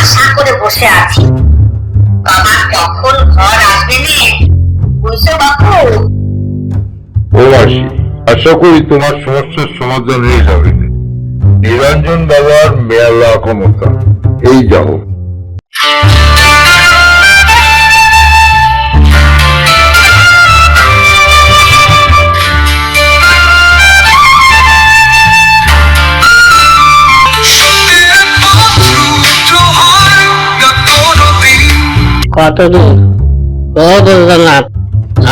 আশা করে বসে আছি। বাবা কখন ঘর আসবেন বুঝছ বাপু? ও মাসি, আশা করি তোমার সমস্যার সমাধান হয়ে যাবে। নিরঞ্জন বাবার মেলা ক্ষমতা। এই যাও। কত দূর? ও দুর্গনাথ,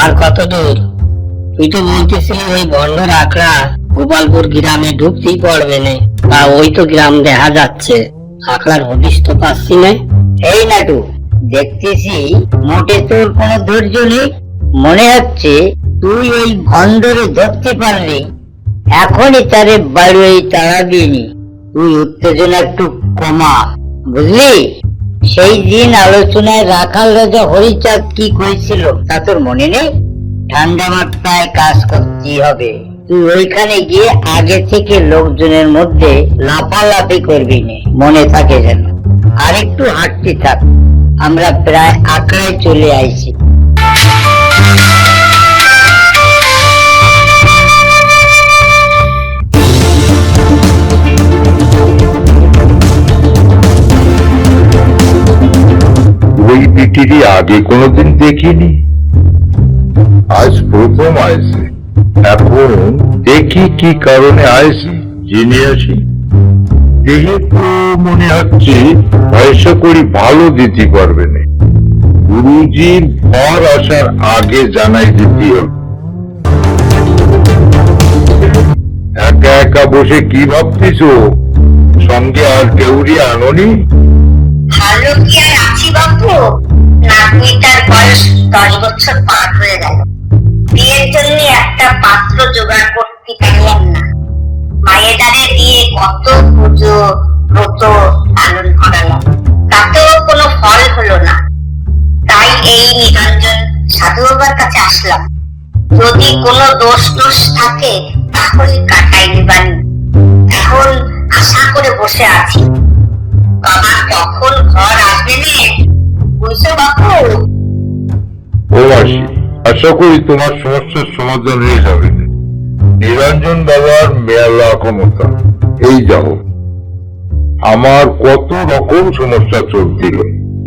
আর কত দূর? তুই তো বলতেছিলি ওই বন্ধ রাখরা গোপালপুর গ্রামে ঢুকতেই পড়বে না। তা ওই তো গ্রাম দেখা যাচ্ছে। আখড়ার হদিস তো পাচ্ছি না। এই নাটু, দেখতেছি মোটে তোর কোনো ধৈর্য নেই। মনে হচ্ছে তুই ওই ভণ্ডরে ধরতে পারলি। এখনই তারে বাড়ি তাড়াবি তুই উত্তেজনা একটু কমা, বুঝলি? সেই দিন আলোচনায় রাখাল রাজা হরিচাঁদ কি করেছিল তা তোর মনে নেই? ঠান্ডা মাত্রায় কাজ করতে হবে? তুই ওইখানে গিয়ে আগে থেকে লোকজনের মধ্যে লাফালাফি করবি না মনে থাকে যেন। আর একটু হাঁটতে থাক। আমরা প্রায় আঁকড়ায় চলে আইছি। ওই বিটিরি আগে কোনোদিন দেখিনি। আজ প্রথম আইছে এখন দেখি কি কারণে আইছি জেনে আসি। দেখে তো মনে হচ্ছে পয়সা করি ভালো দিতে পারবে না। গুরুজির ঘর আসার আগে জানাই দিতে হবে। একা একা বসে কি ভাবতিস সঙ্গে আর কেউরি আননি? ভালো কি আর বাপু নাতনিটার বয়স দশ বছর পার হয়ে গেল। বিয়ের জন্য একটা পাত্র জোগাড় করতে পারলাম না। মায়ের দ্বারে দিয়ে কত পুজো, ব্রত পালন করালাম। তাতেও কোনো ফল হলো না। তাই এই নিরঞ্জন সাধু বাবার কাছে আসলাম। যদি কোনো দোষ দোষ থাকে, তাহলে কাটাই দিবানি। এখন আশা করে বসে আছি। তোমার সমস্যার সমাধান হয়ে যাবে। নিরঞ্জন বাবার ক্ষমতা, এই আমার কত রকম সমস্যা চলছিল।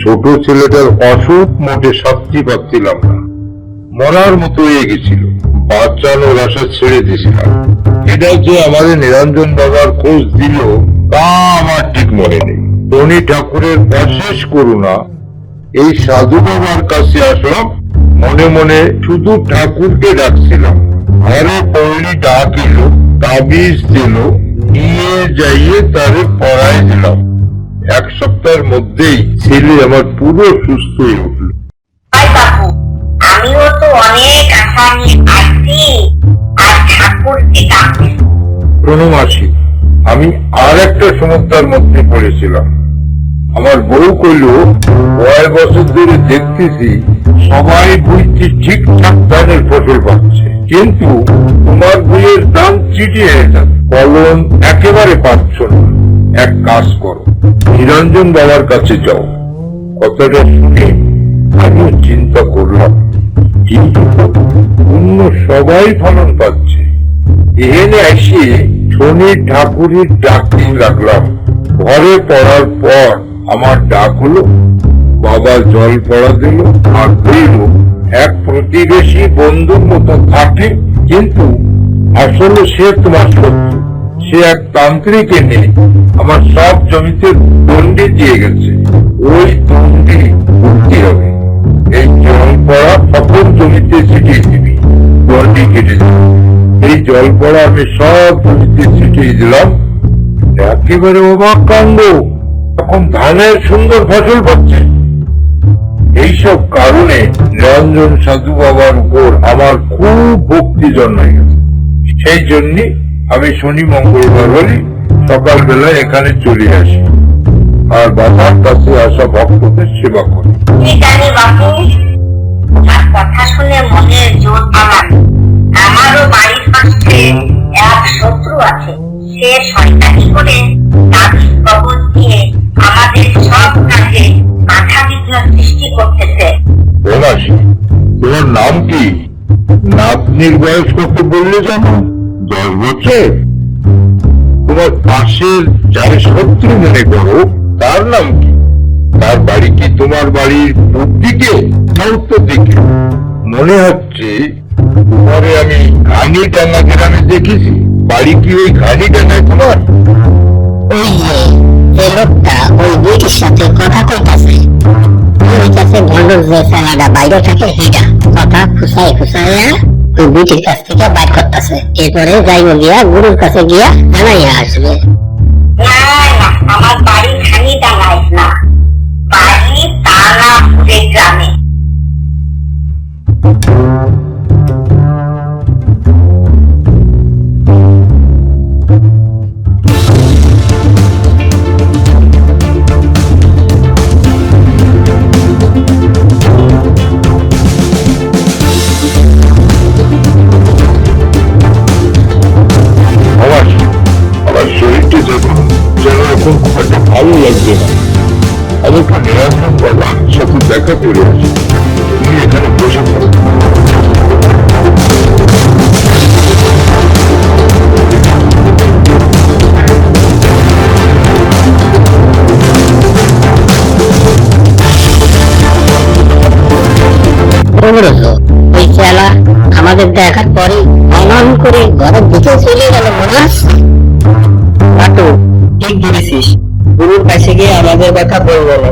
ছোট ছেলেটার অসুখ মোটে শাস্তি পাচ্ছিলাম না। মরার মতো হয়ে গেছিল। আশা ছেড়ে দিয়েছিলাম। এটা যে আমাদের নিরঞ্জন বাবার খোঁজ দিল, তা আমার ঠিক মনে নেই। শনি ঠাকুরের অশেষ করুণা এই সাধু বাবার কাছে আসলাম মনে মনে শুধু ঠাকুরকে ডাকছিলাম। ঘরে পৌলি ডাক এলো তাবিজ দিল নিয়ে যাইয়ে তারে পড়াই দিলাম। এক সপ্তাহের মধ্যেই ছেলে আমার পুরো সুস্থ হয়ে উঠল। আমিও তো অনেক আশা নিয়ে আসছি আর ঠাকুরকে ডাকছি কোনো আমি আর একটা সমস্যার মধ্যে পড়েছিলাম। আমার বউ কইল কয় বছর ধরে দেখতেছি সবাই বুঝছি ঠিকঠাক ধানের ফসল পাচ্ছে। কিন্তু তোমার বইয়ের দাম চিটিয়ে যাচ্ছে ফলন একেবারে পাচ্ছ না। এক কাজ করো, নিরঞ্জন বাবার কাছে যাও। কথাটা শুনে আমিও চিন্তা করলাম, কিন্তু অন্য সবাই ফলন পাচ্ছে। এখানে এসে শনি ঠাকুরের ডাকতে লাগলাম। ঘরে পড়ার পর আমার ডাক হলো, বাবা জল পড়া দিল, আর দিল এক প্রতিবেশী বন্ধুর মতো থাকে কিন্তু আসলে সে তোমার শত্রু। সে এক তান্ত্রিক এনে আমার সব জমিতে দণ্ডি দিয়ে গেছে। ওই দণ্ডি উঠতে হবে। এই জল পড়া সকল জমিতে ছিটিয়ে দিবি। দণ্ডি কেটে যাবে এই জল পড়া আমি সব জমিতে ছিটিয়ে দিলাম। একেবারে অবাক কাণ্ড। এখন ধানের সুন্দর ফসল পাচ্ছে এইসব কারণে নিরঞ্জন সাধু বাবার উপর আমার খুব ভক্তি জন্মায়। সেই জন্য আমি শনি, মঙ্গলবার বলি সকালবেলা এখানে চলে আসি। আর বাবার কাছে আসা ভক্তদের সেবা করি। কথা শুনে মনে জোর আমারও বাড়ির পাশে এক শত্রু আছে। সে শয়তানি করে নাম কি? নাতনির বয়স কত বললে জানো? দশ বছর। তোমার পাশের যার শত্রু মনে করো তার নাম কি? তার বাড়ি কি তোমার বাড়ির পূর্ব দিকে না উত্তর দিকে মনে হচ্ছে তোমারে আমি ঘানি ডাঙ্গা গ্রামে দেখেছি। বাড়ি কি ওই ঘানি ডাঙ্গায় তোমার? যে লোকটা ওই বুইটির সাথে কথা কইতাছে। কাছে ভণ্ডর যে সালাডা বাইরে থাকে হিডা। কথা ফুসাই ফুসাইয়া ওই বুইটির কাছ থেকে বাইর করতেছে। এরপরে যাইব গিয়া গুরুর কাছে গিয়া জানাইয়া আসবে। আমার বাড়ি খানি ডাঙায় না। বাড়ি তালাপুরে গ্রামে। অনুরোধ ওই চেলা আমাদের দেখার পরে অনন করে ঘরের দিকে চলে গেল মনে আছে ঠিক ধরেছিস গুরুর কাছে গিয়ে আমাদের কথা বলব না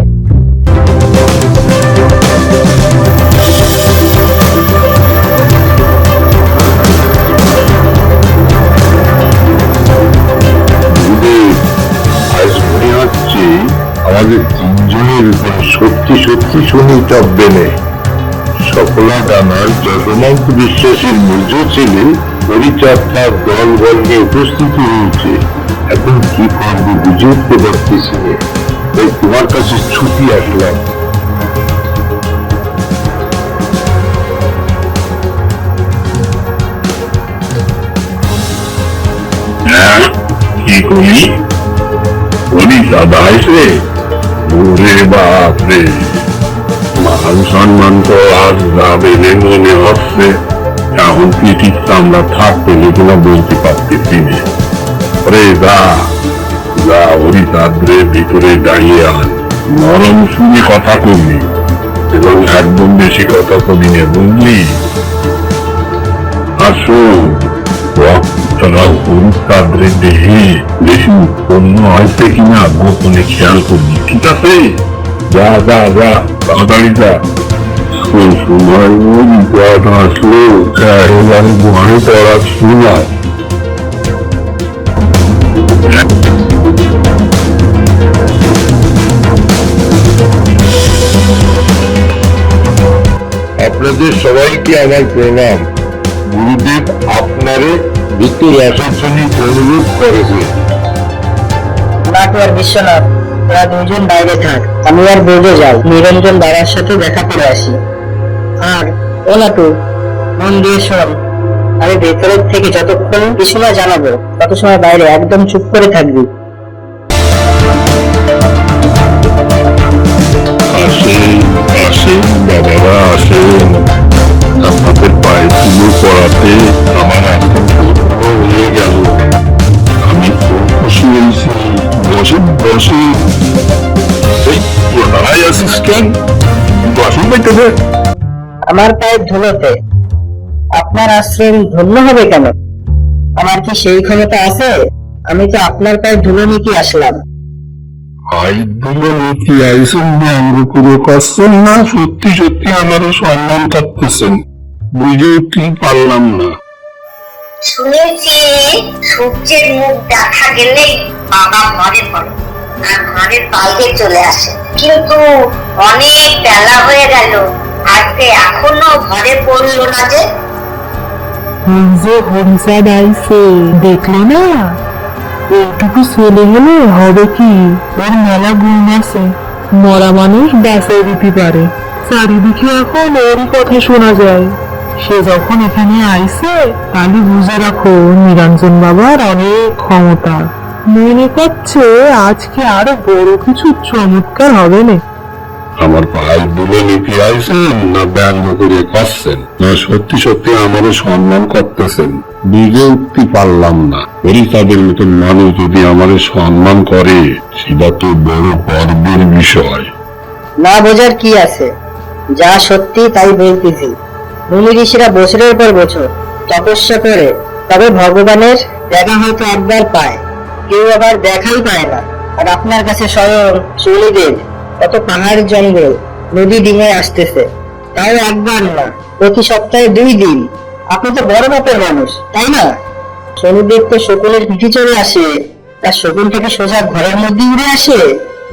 আমাদের তিনজনের উপর সত্যি সত্যি শনি চাপবে না সকলা ডানার যজমন্ত বিশ্বাসের মূর্য ছেলে পরিচাত্মার দল উপস্থিত হয়েছে। এখন কি করব বুঝে উঠতে পারতেছি তাই তোমার কাছে ছুটি আসলাম। হ্যাঁ করি দাদা এসে ওরে বাপ রে মান সম্মান তো আজ যাবে মনে হচ্ছে এখন পিঠির চামড়া থাকতে যেগুলো বলতে পারতেছি না রে যা যা ওরি চাঁদরে ভিতরে দাঁড়িয়ে আন নরম শুনে কথা করবি এবং একদম বেশি কথা কবি না বুঝলি আসুন রক্তরা হরিতাদ্রে দেহে, বেশি উৎপন্ন হয়েছে কিনা গোপনে খেয়াল করবি ঠিক আছে? যা যা যা তাড়াতাড়ি যা সময় ওই বিপদ আসলো একেবারে ঘরে পড়া শোনায় আপনাদের সবাইকে আমার প্রণাম। গুরুদেব আপনারে ভিতরে আসার অনুরোধ করেছে নাটু বিশ্বনাথ। তোরা দুজন বাইরে থাক, আমি আর বোঝে যাই। নিরঞ্জন বাবার সাথে দেখা করে আসি। আর, ও নাটু মন দিয়ে শোন। আমি ভেতরের থেকে যতক্ষণ কিছু না জানাব, তত সময় বাইরে একদম চুপ করে থাকবি। আসেন বাবারা আসেন। আপনাদের পায়ে তুলো পড়াতে আমার 16 দশম পাইতেছে আমার পায়ের ধুলোতে। আপনার আশ্রম ধন্য হবে কেন? আমার কি সেই ক্ষমতা আছে? আমি তো আপনার পায়ের ধুলো নিতে আসলাম। আইদুলনীতি আইসন আমরা পুরো পাচ্ছেন না সত্যি সত্যি আমারও সম্মান কাটতেছেন বুঝে উঠতেই পারলাম না। শুনেছি সূর্যের মুখ দেখা গেলেই বাবা ঘরে পড়ে আর ঘরের বাইরে চলে আসে। কিন্তু অনেক বেলা হয়ে গেল। আজকে এখনও ঘরে পড়ল না যে। দেখলে না? এইটুকু ছেলে হলে হবে কি? ওর মেলা গুণ আছে। মরা মানুষ বাঁচাই দিতে পারে। চারিদিকে এখন ওরই কথা শোনা যায়। সে যখন এখানে আইছে, তাহলে বুঝে রাখো, নিরঞ্জন বাবার অনেক ক্ষমতা। মনে করছে আজকে আরও বড় কিছু চমৎকার হবে না। আমার পায়ে দুলে নিতে আইছেন না ব্যঙ্গ করে করছেন না সত্যি সত্যি আমারও সম্মান করতেছেন। বুঝে উঠতে পারলাম না। পরিতাদের মতন মানুষ যদি আমারে সম্মান করে সেটা তো বড় গর্বের বিষয়। না বোঝার কি আছে? যা সত্যি তাই বলতেছি। মুনি ঋষিরা বছরের পর বছর তপস্যা করে তবে ভগবানের দেখা হয়তো একবার পায়। কেউ আবার দেখাই পায় না। আর আপনার কাছে স্বয়ং শনিদেব কত পাহাড় জঙ্গল, নদী ডিঙে আসতেছে। তাও একবার না, প্রতি সপ্তাহে দুই দিন। আপনি তো বড় মাপের মানুষ, তাই না? শনিদেব তো শকুনের পিঠে চলে আসে। তার শকুন থেকে সোজা ঘরের মধ্যে উড়ে আসে,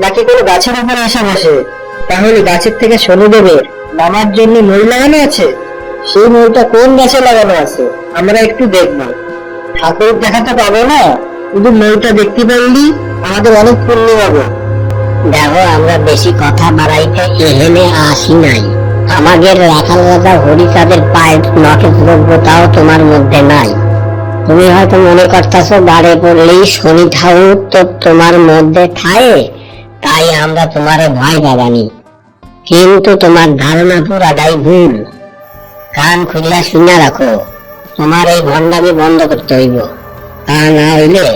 নাকি কোনো গাছের উপরে এসে বসে? তাহলে গাছের থেকে শনিদেবের নামার জন্য মই লাগানো আছে? সেই মইটা কোন গাছে লাগানো আছে? আমরা একটু দেখব। ঠাকুর দেখাতে পাবো না। শুধু মইটা দেখতে পারলি আমাদের অনেক পুণ্য হবে দেখো আমরা বেশি কথা বাড়াইতে এহেনে আসি নাই। আমাদের রাখাল রাজা হরিচাঁদের পায়ের নখের যোগ্যতাও তোমার মধ্যে নাই। তুমি হয়তো মনে করতেছো বাড়ে পড়লেই শনি ঠাকুর তো তোমার মধ্যে খায় তাই আমরা তোমার ভয় পাবানি কিন্তু তোমার ধারণা পুরাটাই ভুল। কান খুললা শুনে রাখো তোমার এই ভণ্ডামি বন্ধ করতে হইব। তা না হইলে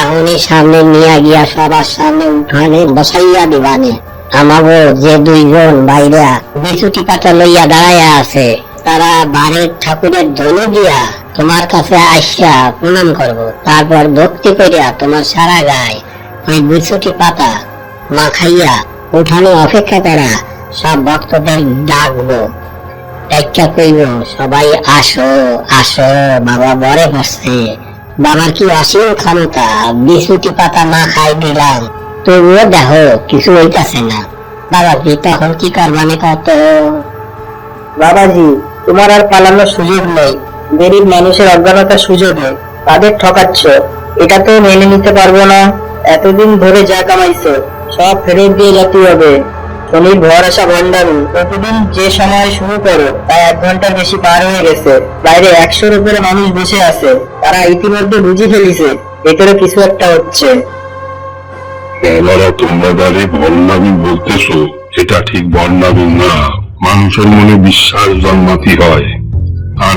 এখনই সামনে নিয়ে গিয়া সবার সামনে উঠানে বসাইয়া দিবানে। আমাগো যে দুইজন বাইরা বিচুটি পাতা লইয়া দাঁড়াইয়া আছে, তারা বাড়ির ঠাকুরের ধনু দিয়া তোমার কাছে আইসা প্রণাম করব। তারপর ভক্তি করিয়া তোমার সারা গায়ে ওই বিচুটি পাতা মাখাইয়া উঠানে অপেক্ষা করা সব ভক্তদের ডাকবো। একটা কইব, সবাই আসো আসো, বাবা বরে বসছে বাবার কি অসীম ক্ষমতা বিশুটি পাতা না খাই দিলাম। তবুও দেখো, কিছু হইতাছে না। বাবা কি তখন কি করবানে কত? বাবাজি, তোমার আর পালানোর সুযোগ নেই। গরিব মানুষের অজ্ঞানতার সুযোগ তাদের ঠকাচ্ছ। এটা তো মেনে নিতে পারব না। এতদিন ধরে যা কামাইছো, সব ফেরত দিয়ে যেতে হবে। শনির ভর আসা ভণ্ডামি। প্রতিদিন যে সময় শুরু করো, তা এক ঘণ্টার বেশি পার হয়ে গেছে। বাইরে একশোর উপরে মানুষ বসে আছে। তারা ইতিমধ্যে বুঝে ফেলিছে ভেতরে কিছু একটা হচ্ছে। বাবারা তোমরা দাঁড়িয়ে বর্ণামি বলতেছো এটা ঠিক বর্ণামি না। মানুষের মনে বিশ্বাস জন্মাতি হয়। আর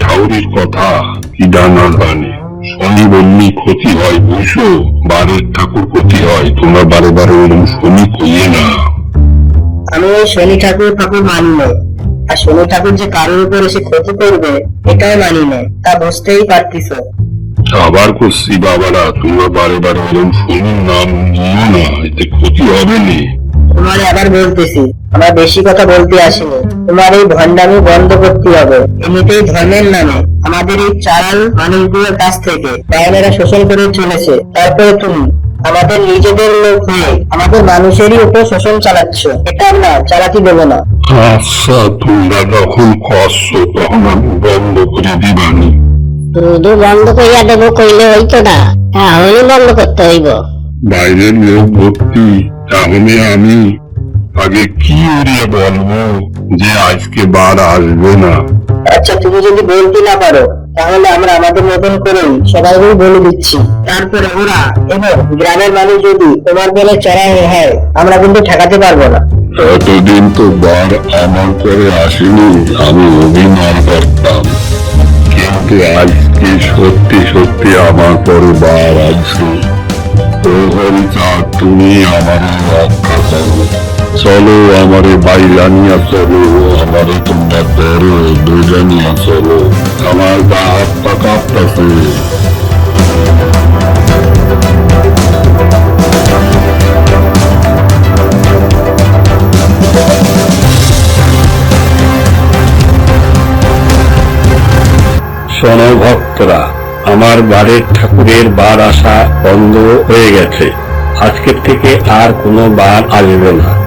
ঠাউরির কথা কি জানা জানে। শনি বন্যি ক্ষতি হয় বুঝো বাড়ির ঠাকুর ক্ষতি হয় তোমরা বারে বারে ওরকম শনি কইয়ে না আমি শনি ঠাকুর ঠাকুর মানি না। আর শনি ঠাকুর যে কারোর উপর এসে ক্ষতি করবে এটাই মানি না তা বুঝতেই পারতিস আবার করছি বাবারা তোমরা বারে বারে ওরকম শনির নাম নিও না এতে ক্ষতি হবে নি। তোমার আবার বলতেছি আমরা বেশি কথা বলতে আসিনি। তোমার এই ভণ্ডামি বন্ধ করতে হবে এমনিতেই ধর্মের নামে। আমাদের এই চালাল মানুষগুলোর কাছ থেকে ডায়নেরা শোষণ করে চলেছে তারপরে তুমি। আমাদের নিজেদের লোক হয়ে আমাদের মানুষেরই উপর শোষণ চালাচ্ছ। এটা আমরা চালাতে দেবো না। আচ্ছা তোমরা যখন করছ তখন আমি বন্ধ করে দিবানি। শুধু বন্ধ করিয়া দেবো কইলে হইতো না। তাহলে বন্ধ করতে হইব। বাইরের লোক ভর্তি তাহলে আমি আগে কি উড়িয়ে বলব যে আজকে বার আসবে না? আচ্ছা তুমি যদি বলতে না পারো তাহলে আমরা আমাদের মতন করেই সবাইকে বলে দিচ্ছি। তারপরে ওরা এবং গ্রামের মানুষ যদি তোমার বলে চড়াই হয় আমরা কিন্তু ঠেকাতে পারব না। এতদিন তো বার আমার করে আসেনি আমি অভিনয় করতাম। কিন্তু আজকে সত্যি সত্যি আমার পরে বার আছে প্রহরী চাঁদ তুমি আমার রক্ষা করো। চলো আমারে বাইরা নিয়ে চলো আমারে তোমরা ধরো দুজা নিয়ে চলো। আমার গা হাত শোনো ভক্তরা, আমার বাড়ির ঠাকুরের বার আসা বন্ধ হয়ে গেছে। আজকের থেকে আর কোনো বার আসবে না।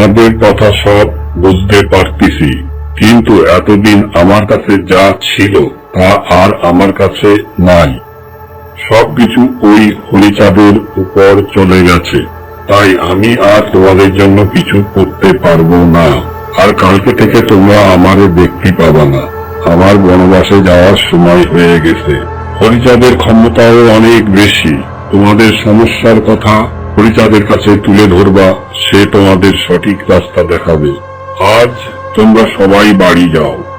তোমাদের কথা সব বুঝতে পারতেছি। কিন্তু এতদিন আমার কাছে যা ছিল তা আর আমার কাছে নাই। সবকিছু ওই হরিচাঁদের উপর চলে গেছে। তাই আমি আর তোমাদের জন্য কিছু করতে পারব না। আর কালকে থেকে তোমরা আমারে দেখতে পাবা না। আমার বনবাসে যাওয়ার সময় হয়ে গেছে। হরিচাঁদের ক্ষমতাও অনেক বেশি। তোমাদের সমস্যার কথা হরিচাঁদের কাছে তুলে ধরবা সে তোমাদের সঠিক রাস্তা দেখাবে। আজ তোমরা সবাই বাড়ি যাও।